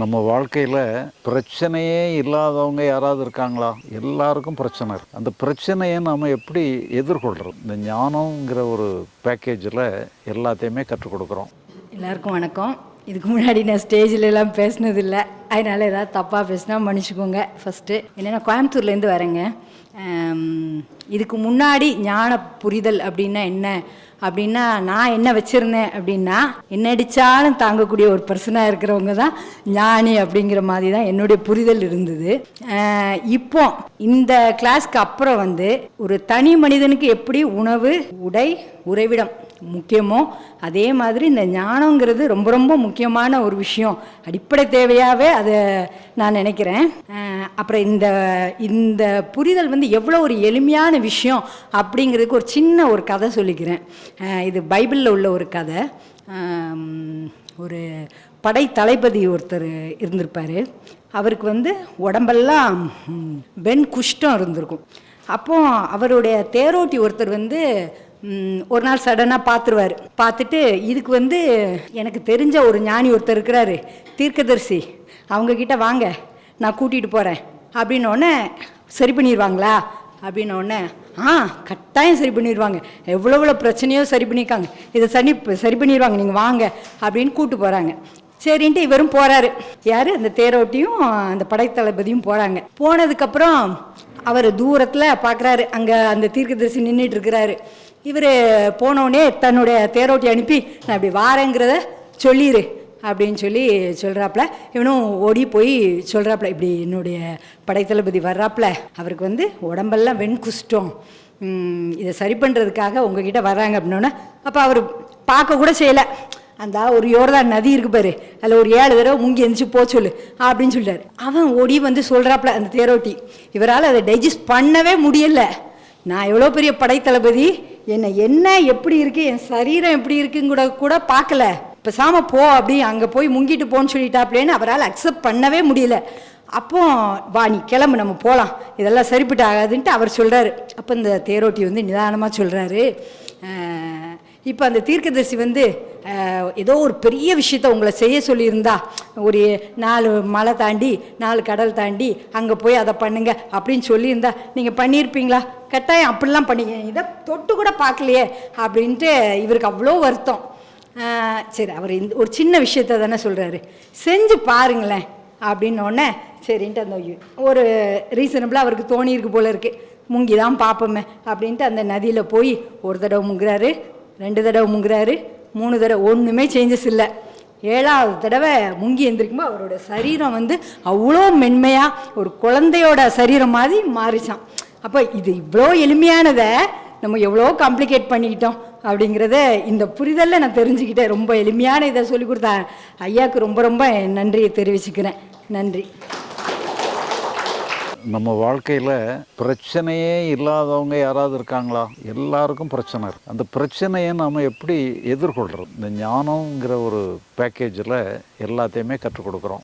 நம்ம வாழ்க்கையில் பிரச்சனையே இல்லாதவங்க யாராவது இருக்காங்களா? எல்லாருக்கும் பிரச்சனை இருக்குது அந்த பிரச்சனையை நம்ம எப்படி எதிர்கொள்கிறோம் இந்த ஞானங்கிற ஒரு பேக்கேஜில் எல்லாத்தையுமே கற்றுக் கொடுக்குறோம். எல்லாருக்கும் வணக்கம். இதுக்கு முன்னாடி நான் ஸ்டேஜில் எல்லாம் பேசினதில்லை. அதனால் ஏதாவது தப்பாக பேசினா மன்னிச்சுக்கோங்க. ஃபஸ்ட்டு என்னென்னா கோயம்புத்தூர்லேருந்து வரேங்க. இதுக்கு முன்னாடி ஞான புரிதல் அப்படின்னா என்ன? அப்படின்னா நான் என்ன வச்சுருந்தேன் அப்படின்னா என்ன அடித்தாலும் தாங்கக்கூடிய ஒரு பர்சனாக இருக்கிறவங்க தான் ஞானி அப்படிங்கிற மாதிரி தான் என்னுடைய புரிதல் இருந்தது. இப்போ இந்த கிளாஸ்க்கு அப்புறம் வந்து ஒரு தனி மனிதனுக்கு எப்படி உணவு உடை உறைவிடம் முக்கியமோ அதே மாதிரி இந்த ஞானங்கிறது ரொம்ப ரொம்ப முக்கியமான ஒரு விஷயம். அடிப்படை தேவையாகவே அதை நான் நினைக்கிறேன். அப்புறம் இந்த இந்த புரிதல் வந்து எவ்வளோ ஒரு எளிமையான விஷயம் அப்படிங்கிறதுக்கு ஒரு சின்ன ஒரு கதை சொல்லிக்கிறேன். இது பைபிளில் உள்ள ஒரு கதை. ஒரு படை தளபதி ஒருத்தர் இருந்திருப்பார். அவருக்கு வந்து உடம்பெல்லாம் வெண் குஷ்டம் இருந்திருக்கும். அப்போது அவருடைய தேரோட்டி ஒருத்தர் வந்து ஒரு நாள் சடனாக பார்த்துருவார் பார்த்துட்டு இதுக்கு வந்து எனக்கு தெரிஞ்ச ஒரு ஞானி ஒருத்தர் இருக்கிறாரு தீர்க்கதரிசி. அவங்கக்கிட்ட வாங்க நான் கூட்டிகிட்டு போகிறேன் அப்படின்னோடனே சரி பண்ணிடுவாங்களா அப்படின்னோடனே ஆ கட்டாயம் சரி பண்ணிடுவாங்க எவ்வளோ எவ்வளோ பிரச்சனையோ சரி பண்ணியிருக்காங்க இதை சரி சரி பண்ணிடுவாங்க நீங்கள் வாங்க அப்படின்னு கூட்டு போகிறாங்க சரின்ட்டு இவரும் போகிறாரு யார்? அந்த தேரோட்டியும் அந்த படைத்தளபதியும் போகிறாங்க போனதுக்கப்புறம் அவர் தூரத்தில் பார்க்குறாரு அங்கே அந்த தீர்க்கதரிசி நின்றுட்டு இருக்கிறாரு. இவர் போனோடனே தன்னுடைய தேரோட்டி அனுப்பி நான் இப்படி வாரேங்கிறத சொல்லிடு அப்படின்னு சொல்லி சொல்கிறாப்புல இவனும் ஓடி போய் சொல்கிறாப்புல இப்படி என்னுடைய படைத்தளபதி வர்றாப்புல அவருக்கு வந்து உடம்பெல்லாம் வெண்குஷ்டம். இதை சரி பண்ணுறதுக்காக உங்ககிட்ட வர்றாங்க அப்படின்னோடனே அப்போ அவர் பார்க்க கூட செய்யலை. அந்த ஒரு யோர்தான் நதி இருக்கு பாரு அதில் ஒரு ஏழு தடவை முங்கி எந்திரிச்சு போ சொல்லு அப்படின்னு சொல்லிட்டாரு அவன் ஓடி வந்து சொல்கிறாப்புல அந்த தேரோட்டி. இவரால் அதை டைஜஸ்ட் பண்ணவே முடியல. நான் எவ்வளோ பெரிய படைத்தளபதி என்னை என்ன எப்படி இருக்கு என் சரீரம் எப்படி இருக்குன்னு கூட கூட பார்க்கல. சாம போ அப்படி அங்கே போய் முங்கிட்டு போன்னு சொல்லிட்டாப்லேன்னு அவரால் அக்செப்ட் பண்ணவே முடியல. அப்போ வா நீ கிளம்பு நம்ம போகலாம் இதெல்லாம் சரிப்பட்டு ஆகாதுன்ட்டு அவர் சொல்கிறாரு அப்போ இந்த தேரோட்டி வந்து நிதானமாக சொல்கிறாரு இப்போ அந்த தீர்க்கதரிசி வந்து ஏதோ ஒரு பெரிய விஷயத்த உங்களை செய்ய சொல்லியிருந்தா ஒரு நாலு மலை தாண்டி நாலு கடல் தாண்டி அங்கே போய் அதை பண்ணுங்க அப்படின்னு சொல்லியிருந்தா நீங்கள் பண்ணியிருப்பீங்களா? கட்டாயம் அப்படிலாம் பண்ணி இதை தொட்டு கூட பார்க்கலையே அப்படின்ட்டு இவருக்கு அவ்வளோ வருத்தம். சரி அவர் இந்த ஒரு சின்ன விஷயத்த தானே சொல்கிறாரு செஞ்சு பாருங்களேன் அப்படின்னோடனே சரின்ட்டு அந்த ஒரு ரீசனபிளாக அவருக்கு தோணியிருக்கு போல இருக்குது முங்கி தான் பார்ப்போமே அப்படின்ட்டு அந்த நதியில் போய் ஒரு தடவை முங்குறாரு ரெண்டு தடவை முங்குறாரு மூணு தடவை ஒன்றுமே சேஞ்சஸ் இல்லை. ஏழாவது தடவை முங்கி எந்திரிக்கும்போது அவரோட சரீரம் வந்து அவ்வளோ மென்மையாக ஒரு குழந்தையோட சரீரம் மாதிரி மாறிச்சான். அப்போ இது இவ்வளோ எளிமையானதை நம்ம எவ்வளோ காம்ப்ளிகேட் பண்ணிக்கிட்டோம் அப்படிங்கிறத இந்த புரிதலில் நான் தெரிஞ்சுக்கிட்டேன். ரொம்ப எளிமையான இதை சொல்லி கொடுத்தா ஐயாவுக்கு ரொம்ப ரொம்ப நன்றியை தெரிவிச்சுக்கிறேன். நன்றி. நம்ம வாழ்க்கையில் பிரச்சனையே இல்லாதவங்க யாராவது இருக்காங்களா? எல்லாருக்கும் பிரச்சனை இருக்கு. அந்த பிரச்சனையை நம்ம எப்படி எதிர்கொள்கிறோம் இந்த ஞானங்கிற ஒரு பேக்கேஜில் எல்லாத்தையுமே கற்றுக் கொடுக்குறோம்.